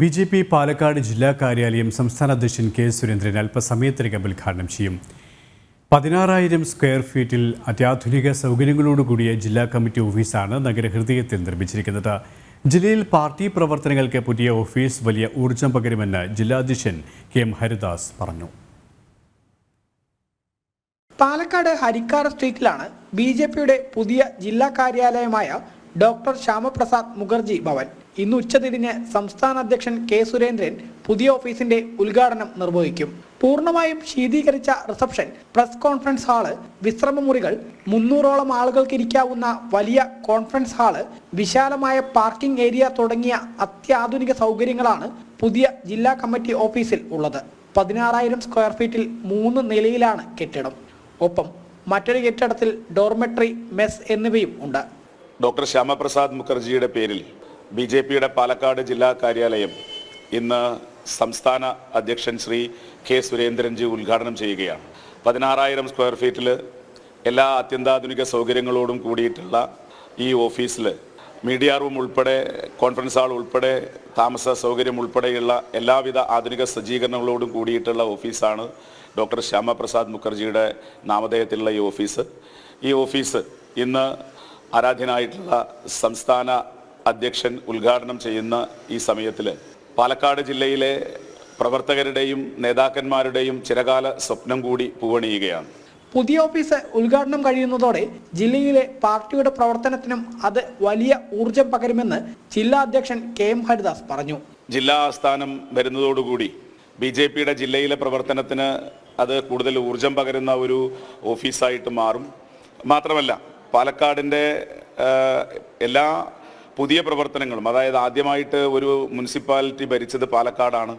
B J P Palakkad ജില്ലാ കാര്യാലയം സംസ്ഥാന അധ്യക്ഷൻ കെ സുരേന്ദ്രൻ അല്പസമയത്തിനകം ഉദ്ഘാടനം ചെയ്യും. പതിനാറായിരം സ്ക്വയർ ഫീറ്റിൽ അത്യാധുനിക സൗകര്യങ്ങളോടുകൂടിയ ജില്ലാ കമ്മിറ്റി ഓഫീസാണ് നഗരഹൃദയത്തിൽ നിർമ്മിച്ചിരിക്കുന്നത്. ജില്ലയിൽ പാർട്ടി പ്രവർത്തനങ്ങൾക്ക് പുതിയ ഓഫീസ് വലിയ ഊർജം പകരുമെന്ന് ജില്ലാധ്യക്ഷൻ കെ എം ഹരിദാസ് പറഞ്ഞു. പാലക്കാട് ഹരിക്കാർ സ്ട്രീറ്റിലാണ് ബി പുതിയ ജില്ലാ കാര്യാലയമായ ഡോക്ടർ ശ്യാമപ്രസാദ് മുഖർജി ഭവൻ. ഇന്ന് ഉച്ചതിരിഞ്ഞ് സംസ്ഥാന അധ്യക്ഷൻ കെ സുരേന്ദ്രൻ പുതിയ ഓഫീസിന്റെ ഉദ്ഘാടനം നിർവഹിക്കും. പൂർണമായും ശീതീകരിച്ച റിസപ്ഷൻ പ്രസ് കോൺഫറൻസ് ഹാൾ വിശ്രമമുറികൾ മുന്നൂറോളം ആളുകൾക്ക് ഇരിക്കാവുന്ന വലിയ കോൺഫറൻസ് ഹാൾ വിശാലമായ പാർക്കിംഗ് ഏരിയ തുടങ്ങിയ അത്യാധുനിക സൗകര്യങ്ങളാണ് പുതിയ ജില്ലാ കമ്മിറ്റി ഓഫീസിൽ ഉള്ളത്. പതിനാറായിരം സ്ക്വയർ ഫീറ്റിൽ മൂന്ന് നിലയിലാണ് കെട്ടിടം. ഒപ്പം മറ്റൊരു കെട്ടിടത്തിൽ ഡോർമെട്രി മെസ് എന്നിവയും ഉണ്ട്. ഡോക്ടർ ശ്യാമപ്രസാദ് മുഖർജിയുടെ പേരിൽ ബി ജെ പിയുടെ പാലക്കാട് ജില്ലാ കാര്യാലയം ഇന്ന് സംസ്ഥാന അധ്യക്ഷൻ ശ്രീ കെ സുരേന്ദ്രൻജി ഉദ്ഘാടനം ചെയ്യുകയാണ്. പതിനാറായിരം സ്ക്വയർ ഫീറ്റിൽ എല്ലാ അത്യന്താധുനിക സൗകര്യങ്ങളോടും കൂടിയിട്ടുള്ള ഈ ഓഫീസിൽ മീഡിയ റൂം ഉൾപ്പെടെ കോൺഫറൻസ് ഹാൾ ഉൾപ്പെടെ താമസ സൗകര്യം ഉൾപ്പെടെയുള്ള എല്ലാവിധ ആധുനിക സജ്ജീകരണങ്ങളോടും കൂടിയിട്ടുള്ള ഓഫീസാണ് ഡോക്ടർ ശ്യാമപ്രസാദ് മുഖർജിയുടെ നാമധേയത്തിലുള്ള ഈ ഓഫീസ്. ഈ ഓഫീസ് ഇന്ന് ആരാധ്യനായിട്ടുള്ള സംസ്ഥാന അധ്യക്ഷൻ ഉദ്ഘാടനം ചെയ്യുന്ന ഈ സമയത്തിൽ പാലക്കാട് ജില്ലയിലെ പ്രവർത്തകരുടെയും നേതാക്കന്മാരുടെയും ചിരകാല സ്വപ്നം കൂടി പൂവണിയുകയാണ്. പുതിയ ഓഫീസ് ഉദ്ഘാടനം കഴിയുന്നതോടെ ജില്ലയിലെ പാർട്ടിയുടെ പ്രവർത്തനത്തിനും അത് വലിയ ഊർജം പകരുമെന്ന് ജില്ലാ അധ്യക്ഷൻ കെ എം ഹരിദാസ് പറഞ്ഞു. ജില്ലാ ആസ്ഥാനം വരുന്നതോടുകൂടി ബി ജെ പിയുടെ ജില്ലയിലെ പ്രവർത്തനത്തിന് അത് കൂടുതൽ ഊർജം പകരുന്ന ഒരു ഓഫീസായിട്ട് മാറും. മാത്രമല്ല പാലക്കാടിന്റെ എല്ലാ പുതിയ പ്രവർത്തനങ്ങളും അതായത് ആദ്യമായിട്ട് ഒരു മുനിസിപ്പാലിറ്റി ഭരിച്ചത് പാലക്കാടാണ്.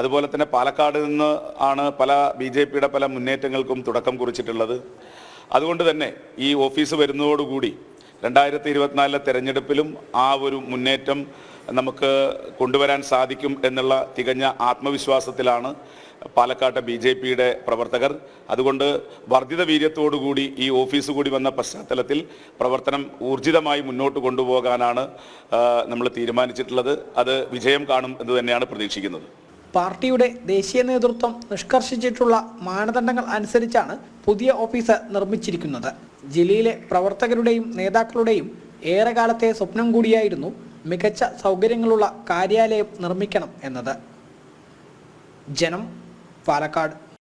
അതുപോലെ തന്നെ പാലക്കാട് നിന്ന് ആണ് പല ബി ജെ പിയുടെ പല മുന്നേറ്റങ്ങൾക്കും തുടക്കം കുറിച്ചിട്ടുള്ളത്. അതുകൊണ്ട് തന്നെ ഈ ഓഫീസ് വരുന്നതോടുകൂടി രണ്ടായിരത്തി ഇരുപത്തിനാലിലെ തെരഞ്ഞെടുപ്പിലും ആ ഒരു മുന്നേറ്റം നമുക്ക് കൊണ്ടുവരാൻ സാധിക്കും എന്നുള്ള തികഞ്ഞ ആത്മവിശ്വാസത്തിലാണ് പാലക്കാട്ടെ ബി ജെ പിയുടെ പ്രവർത്തകർ. അതുകൊണ്ട് വർദ്ധിത വീര്യത്തോടുകൂടി ഈ ഓഫീസ് കൂടി വന്ന പശ്ചാത്തലത്തിൽ പ്രവർത്തനം ഊർജിതമായി മുന്നോട്ട് കൊണ്ടുപോകാനാണ് നമ്മൾ തീരുമാനിച്ചിട്ടുള്ളത്. അത് വിജയം കാണും എന്ന് തന്നെയാണ് പ്രതീക്ഷിക്കുന്നത്. പാർട്ടിയുടെ ദേശീയ നേതൃത്വം നിഷ്കർഷിച്ചിട്ടുള്ള മാനദണ്ഡങ്ങൾ അനുസരിച്ചാണ് പുതിയ ഓഫീസ് നിർമ്മിച്ചിരിക്കുന്നത്. ജില്ലയിലെ പ്രവർത്തകരുടെയും നേതാക്കളുടെയും ഏറെക്കാലത്തെ സ്വപ്നം കൂടിയായിരുന്നു മികച്ച സൗകര്യങ്ങളുള്ള കാര്യാലയം നിർമ്മിക്കണം എന്നത്. ജനം പാലക്കാട്.